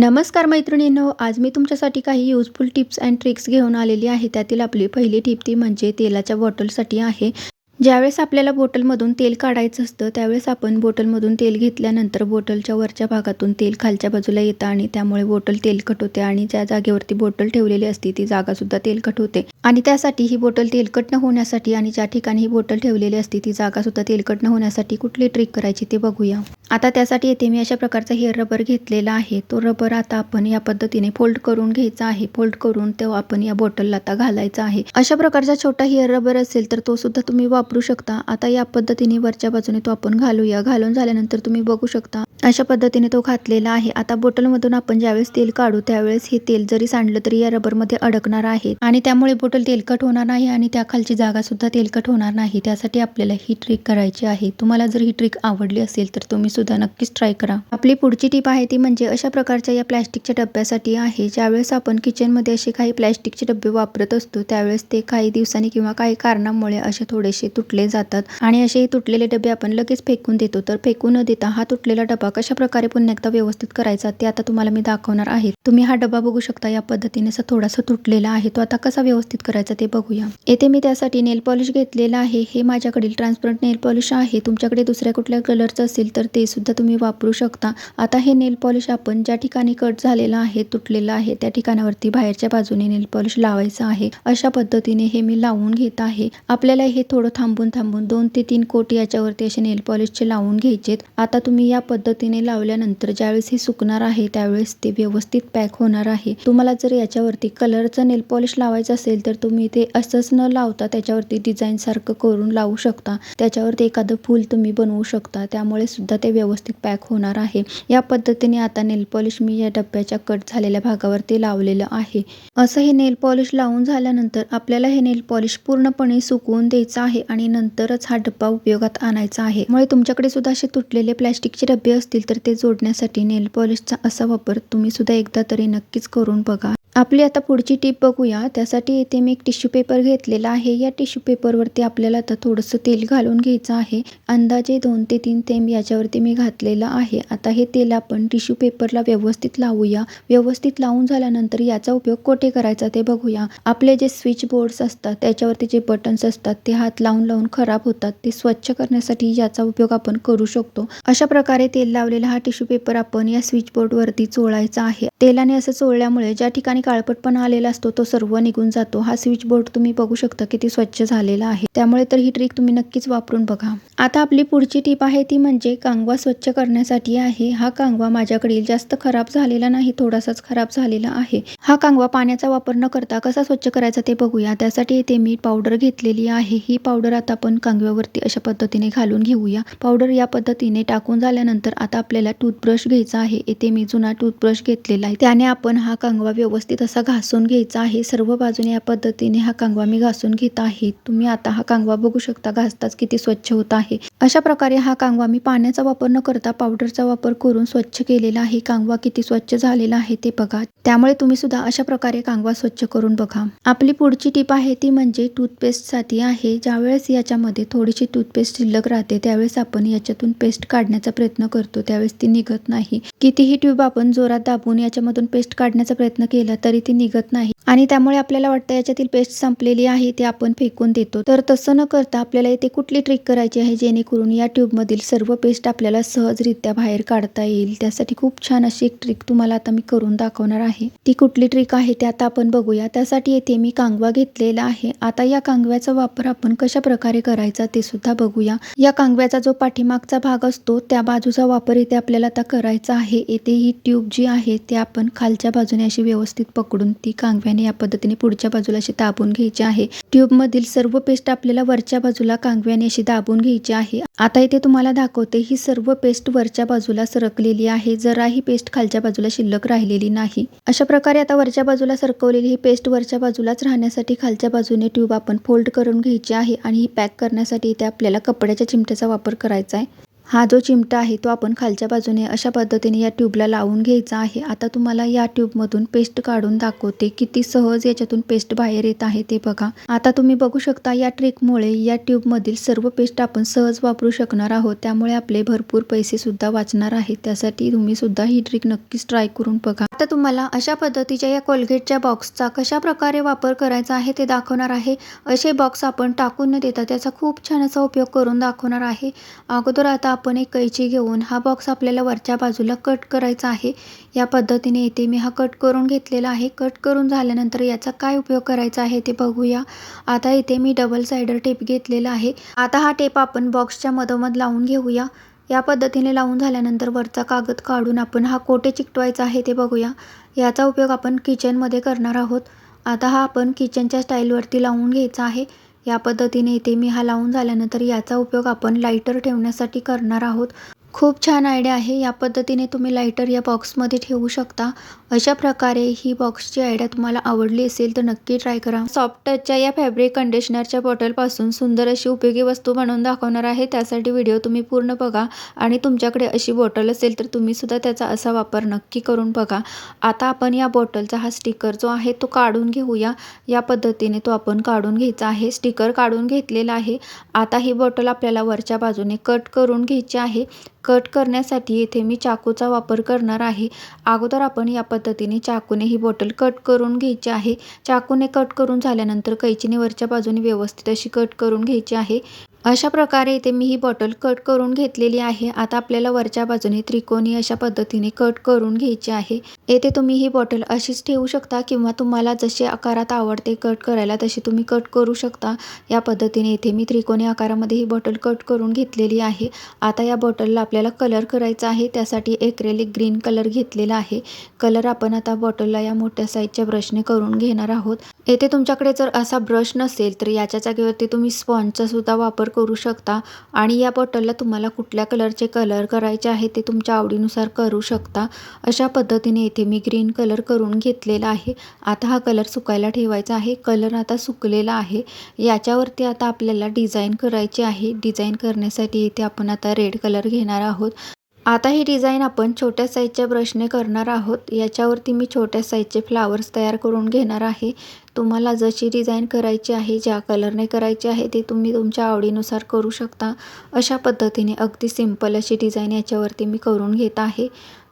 नमस्कार मैत्रिणींनो आज मी तुमच्यासाठी काही युजफुल टिप्स अँड ट्रिक्स घेऊन आलेली आहे. त्यातील आपली पहिली टिप ती म्हणजे तेलाच्या बॉटलसाठी आहे. ज्यावेळेस आपल्याला बॉटलमधून तेल काढायचं असतं त्यावेळेस आपण बॉटलमधून तेल घेतल्यानंतर बॉटलच्या वरच्या भागातून तेल खालच्या बाजूला येतं आणि त्यामुळे बॉटल तेलकट होते आणि ज्या जागेवरती बॉटल ठेवलेली असते ती जागासुद्धा तेलकट होते. आणि त्यासाठी ही बॉटल तेलकट न होण्यासाठी आणि ज्या ठिकाणी ही बॉटल ठेवलेली असते ती जागासुद्धा तेलकट न होण्यासाठी कुठली ट्रिक करायची ते बघूया. आता त्यासाठी येथे मी अशा प्रकारचा हेअर रबर घेतलेला आहे. तो रबर आता आपण या पद्धतीने फोल्ड करून घ्यायचा आहे. फोल्ड करून तो आपण या बॉटलला आता घालायचा आहे. अशा प्रकारचा छोटा हेअर रबर असेल तर तो सुद्धा तुम्ही वापरू शकता. आता या पद्धतीने वरच्या बाजूने तो आपण घालूया. घालून झाल्यानंतर तुम्ही बघू शकता अशा पद्धतीने तो घातलेला आहे. आता बॉटलमधून आपण ज्यावेळेस तेल काढू त्यावेळेस हे तेल जरी सांडलं तरी या रबरमध्ये अडकणार आहे. आणि त्यामुळे बॉटल तेलकट होणार नाही आणि त्या खालची जागा सुद्धा तेलकट होणार नाही. त्यासाठी आपल्याला ही ट्रिक करायची आहे. तुम्हाला जर ही ट्रिक आवडली असेल तर तुम्ही सुद्धा नक्कीच ट्राय करा. आपली पुढची टीप आहे ती म्हणजे अशा प्रकारच्या या प्लॅस्टिकच्या डब्यासाठी आहे. ज्यावेळेस आपण किचनमध्ये असे काही प्लॅस्टिकचे डबे वापरत असतो त्यावेळेस ते काही दिवसांनी किंवा काही कारणामुळे असे थोडेसे तुटले जातात. आणि असे तुटलेले डबे आपण लगेच फेकून देतो. तर फेकून न देता हा तुटलेला डबा कशा प्रकारे पुन्हा एकदा व्यवस्थित करायचा ते आता तुम्हाला मी दाखवणार आहे. तुम्ही हा डबा बघू शकता या पद्धतीने असा थोडासा तुटलेला आहे. तो आता कसा व्यवस्थित करायचा ते बघूया. येथे मी त्यासाठी नेल पॉलिश घेतलेला आहे. हे माझ्याकडील ट्रान्सपरंट नेल पॉलिश आहे. तुमच्याकडे दुसऱ्या कुठल्या कलरचं असेल तर ते सुद्धा तुम्ही वापरू शकता. आता हे नेल पॉलिश आपण ज्या ठिकाणी कट झालेलं आहे तुटलेला आहे त्या ठिकाणावरती बाहेरच्या बाजूने नेल पॉलिश लावायचं आहे. अशा पद्धतीने हे मी लावून घेत आहे. आपल्याला हे थोडं थांबून थांबून दोन ते तीन कोट याच्यावरती असे नेल पॉलिशचे लावून घ्यायचेत. आता तुम्ही या पद्धतीने लावल्यानंतर ज्यावेळेस हे सुकणार आहे त्यावेळेस ते व्यवस्थित पॅक होणार आहे. तुम्हाला जर याच्यावरती कलरचं नेल पॉलिश लावायचं असेल तर तुम्ही ते असंच न लावता त्याच्यावरती डिझाईन सारखं करून लावू शकता. त्याच्यावरती एखादं फूल तुम्ही बनवू शकता. त्यामुळे सुद्धा ते व्यवस्थित पॅक होणार आहे. या पद्धतीने आता नेल पॉलिश मी या डब्याच्या कट झालेल्या भागावरती लावलेलं आहे. असं हे नेल पॉलिश लावून झाल्यानंतर आपल्याला हे नेल पॉलिश पूर्णपणे सुकवून द्यायचं आहे आणि आणि नंतरच हा डब्बा उपयोगात आणायचा आहे. त्यामुळे तुमच्याकडे सुद्धा असे तुटलेले प्लॅस्टिकचे डबे असतील तर ते जोडण्यासाठी नेल पॉलिशचा असा वापर तुम्ही सुद्धा एकदा तरी नक्कीच करून बघा. आपली आता पुढची टीप बघूया. त्यासाठी इथे मी एक टिश्यू पेपर घेतलेला आहे. या टिश्यू पेपरवरती आपल्याला आता थोडंसं तेल घालून घ्यायचं आहे. अंदाजे दोन ते तीन थेंब याच्यावरती मी घातलेलं आहे. आता हे तेल आपण टिश्यू पेपरला व्यवस्थित लावूया. व्यवस्थित लावून झाल्यानंतर याचा उपयोग कोठे करायचा ते बघूया. आपले जे स्विच बोर्ड्स असतात त्याच्यावरती जे बटन्स असतात ते हात लावून लावून खराब होतात. ते स्वच्छ करण्यासाठी याचा उपयोग आपण करू शकतो. अशा प्रकारे तेल लावलेला हा टिश्यू पेपर आपण या स्विच बोर्डवरती चोळायचा आहे. तेलाने असं चोळल्यामुळे ज्या ठिकाणी काळपटपणा आलेला असतो तो सर्व निघून जातो. हा स्विच बोर्ड तुम्ही बघू शकता किती स्वच्छ झालेला आहे. त्यामुळे तर ही ट्रिक तुम्ही नक्कीच वापरून बघा. आता आपली पुढची टीप आहे ती म्हणजे कांगवा स्वच्छ करण्यासाठी आहे. हा कांगवा माझ्याकडील जास्त खराब झालेला नाही थोडासाच खराब झालेला आहे. हा कांगवा पाण्याचा वापर न करता कसा स्वच्छ करायचा ते बघूया. त्यासाठी इथे मी पावडर घेतलेली आहे. ही पावडर आता आपण कांगव्यावरती अशा पद्धतीने घालून घेऊया. पावडर या पद्धतीने टाकून झाल्यानंतर आता आपल्याला टूथब्रश घ्यायचा आहे. इथे मी जुना टूथब्रश घेतलेला आहे. त्याने आपण हा कांगवा व्यवस्थित असा घासून घ्यायचा आहे. सर्व बाजूने या पद्धतीने हा कांगवा मी घासून घेत आहे. तुम्ही आता हा कांगवा बघू शकता घासताच किती स्वच्छ होत आहे. अशा प्रकारे हा कांगवा मी पाण्याचा वापर न करता पावडरचा वापर करून स्वच्छ केलेला आहे. कांगवा किती स्वच्छ झालेला आहे ते बघा. त्यामुळे तुम्ही सुद्धा अशा प्रकारे कांगवा स्वच्छ करून बघा. आपली पुढची टीप आहे ती म्हणजे टूथपेस्टसाठी आहे. ज्यावेळेस याच्यामध्ये थोडीशी टूथपेस्ट शिल्लक राहते त्यावेळेस आपण याच्यातून पेस्ट काढण्याचा प्रयत्न करतो. त्यावेळेस ती निघत नाही. कितीही ट्यूब आपण जोरात दाबून याच्यामधून पेस्ट काढण्याचा प्रयत्न केला तरी ती निघत नाही. आणि त्यामुळे आपल्याला वाटतं याच्यातील पेस्ट संपलेली आहे ते आपण फेकून देतो. तर तसं न करता आपल्याला इथे कुठली ट्रिक करायची आहे जेणेकरून या ट्यूबमधील सर्व पेस्ट आपल्याला सहजरित्या बाहेर काढता येईल? त्यासाठी खूप छान अशी एक ट्रिक तुम्हाला आता मी करून दाखवणार आहे. ती कुठली ट्रिक आहे ते आता आपण बघूया. त्यासाठी येथे मी कांगवा घेतलेला आहे. आता या कांगव्याचा वापर आपण कशा प्रकारे करायचा ते सुद्धा बघूया. या कांगव्याचा जो पाठीमागचा भाग असतो त्या बाजूचा वापर इथे आपल्याला आता करायचा आहे. येथे ही ट्यूब जी आहे ते आपण खालच्या बाजूने अशी व्यवस्थित पकडून ती कांगव्याने या पद्धतीने पुढच्या बाजूला अशी दाबून घ्यायची आहे. ट्यूब मधील सर्व पेस्ट आपल्याला वरच्या बाजूला कांगव्याने अशी दाबून घ्यायची आहे. आता इथे तुम्हाला दाखवते ही सर्व पेस्ट वरच्या बाजूला सरकलेली आहे. जराही पेस्ट खालच्या बाजूला शिल्लक राहिलेली नाही. अशा प्रकारे आता वरच्या बाजूला सरकवलेली ही पेस्ट वरच्या बाजूलाच राहण्यासाठी खालच्या बाजूने ट्यूब आपण फोल्ड करून घ्यायची आहे आणि ही पॅक करण्यासाठी इथे आपल्याला कपड्याच्या चिमट्याचा वापर करायचा आहे. हा जो चिमटा आहे तो आपण खालच्या बाजूने अशा पद्धतीने या ट्यूबला लावून घ्यायचा आहे. आता तुम्हाला या ट्यूबमधून पेस्ट काढून दाखवते किती सहज याच्यातून पेस्ट बाहेर येत आहे ते बघा. आता तुम्ही बघू शकता या ट्रिकमुळे या ट्यूबमधील सर्व पेस्ट आपण सहज वापरू शकणार आहोत. त्यामुळे आपले भरपूर पैसे सुद्धा वाचणार आहेत त्यासाठी तुम्ही सुद्धा ही ट्रिक नक्कीच ट्राय करून बघा. आता तुम्हाला अशा पद्धतीच्या या कोलगेटच्या बॉक्सचा कशा प्रकारे वापर करायचा आहे ते दाखवणार आहे. असे बॉक्स आपण टाकून न देता त्याचा खूप छान असा उपयोग करून दाखवणार आहे. अगोदर आता आपण एक कैची घेऊन हा बॉक्स आपल्याला वरच्या बाजूला कट करायचा आहे. या पद्धतीने इथे मी हा कट करून घेतलेला आहे. कट करून झाल्यानंतर याचा काय उपयोग करायचा आहे ते बघूया. आता इथे मी डबल सायडर टेप घेतलेला आहे. आता हा टेप आपण बॉक्सच्या मधोमध लावून घेऊया. या पद्धतीने लावून झाल्यानंतर वरचा कागद काढून आपण हा कोठे चिकटवायचा आहे ते बघूया. याचा उपयोग आपण किचनमध्ये करणार आहोत. आता हा आपण किचनच्या स्टाईलवरती लावून घ्यायचा आहे. या पद्धतीने इथे मी हा लावून झाल्यानंतर याचा उपयोग आपण लाइटर ठेवण्यासाठी करणार आहोत. खूप छान आयडिया आहे. या पद्धतीने तुम्ही लाइटर या बॉक्समध्ये ठेवू शकता. अशा प्रकारे ही बॉक्सची आयडिया तुम्हाला आवडली असेल तर नक्की ट्राय करा. सॉफ्ट टचच्या या फॅब्रिक कंडिशनरच्या बॉटलपासून सुंदर अशी उपयोगी वस्तू बनवून दाखवणार आहे. त्यासाठी व्हिडिओ तुम्ही पूर्ण बघा आणि तुमच्याकडे अशी बॉटल असेल तर तुम्ही सुद्धा त्याचा असा वापर नक्की करून बघा. आता आपण या बॉटलचा हा स्टिकर जो आहे तो काढून घेऊया. या पद्धतीने तो आपण काढून घ्यायचा आहे. स्टिकर काढून घेतलेला आहे. आता ही बॉटल आपल्याला वरच्या बाजूने कट करून घ्यायची आहे. कट करण्यासाठी येथे मी चाकूचा वापर करणार आहे. अगोदर आपण या पद्धतीने पद्धतीने चाकूने ही बॉटल कट करून घ्यायची आहे. चाकूने कट करून झाल्यानंतर कैचीने वरच्या बाजूने व्यवस्थित अशी कट करून घ्यायची आहे. अशा प्रकारे इथे मी ही बॉटल कट करून घेतलेली आहे. आता आपल्याला वरच्या बाजूने त्रिकोणी अशा पद्धतीने कट करून घ्यायची आहे. येथे तुम्ही ही बॉटल अशीच ठेवू शकता किंवा तुम्हाला जसे आकारात आवडते कट करायला तशी तुम्ही कट करू शकता. या पद्धतीने इथे मी त्रिकोणी आकारामध्ये ही बॉटल कट करून घेतलेली आहे. आता या बॉटलला आपल्याला कलर करायचा आहे. त्यासाठी एक्रेलिक ग्रीन कलर घेतलेला आहे. कलर आपण आता बॉटलला या मोठ्या साईजच्या ब्रशने करून घेणार आहोत. येथे तुमच्याकडे जर असा ब्रश नसेल तर याच्या जागेवरती तुम्ही स्पॉन्जचा सुद्धा वापर करू शकता आणि या बॉटलला तुम्हाला कुठल्या कलरचे कलर करायचे आहे ते तुमच्या आवडीनुसार करू शकता. अशा पद्धतीने इथे मी ग्रीन कलर करून घेतलेला आहे. आता हा कलर सुकायला ठेवायचा आहे. कलर आता सुकलेला आहे. याच्यावरती आता आपल्याला डिझाईन करायची आहे. डिझाईन करण्यासाठी इथे आपण आता रेड कलर घेणार आहोत. आता ही डिझाईन आपण छोट्या साईजच्या ब्रशने करणार आहोत. याच्यावरती मी छोट्या साईजचे फ्लावर्स तयार करून घेणार आहे. तुम्हाला जशी डिझाईन करायची आहे ज्या कलरने करायची आहे ते तुम्ही तुमच्या आवडीनुसार करू शकता. अशा पद्धतीने अगदी सिंपल अशी डिझाईन याच्यावरती मी करून घेत आहे.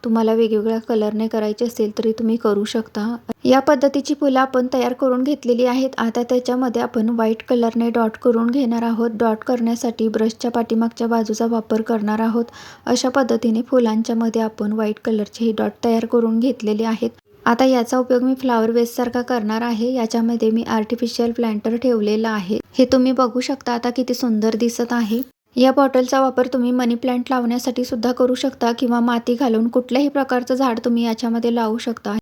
तुम्हाला वेगवेगळ्या कलरने करायचे असेल तरी तुम्ही करू शकता. या पद्धतीची फुलं आपण तयार करून घेतलेली आहेत. आता त्याच्यामध्ये आपण व्हाईट कलरने डॉट करून घेणार आहोत. डॉट करण्यासाठी ब्रशच्या पाठीमागच्या बाजूचा वापर करणार आहोत. अशा पद्धतीने फुलांच्या मध्ये आपण व्हाईट कलरचे हे डॉट तयार करून घेतलेले आहेत. आता याचा उपयोग मी फ्लावर वेस्टसारखा करणार आहे. याच्यामध्ये मी आर्टिफिशियल प्लांटर ठेवलेला आहे. हे तुम्ही बघू शकता. आता किती सुंदर दिसत आहे. या बॉटलचा वापर तुम्ही मनी प्लांट लावण्यासाठी सुद्धा करू शकता किंवा माती घालून कुठल्याही प्रकारचं झाड तुम्ही याच्यामध्ये लावू शकता.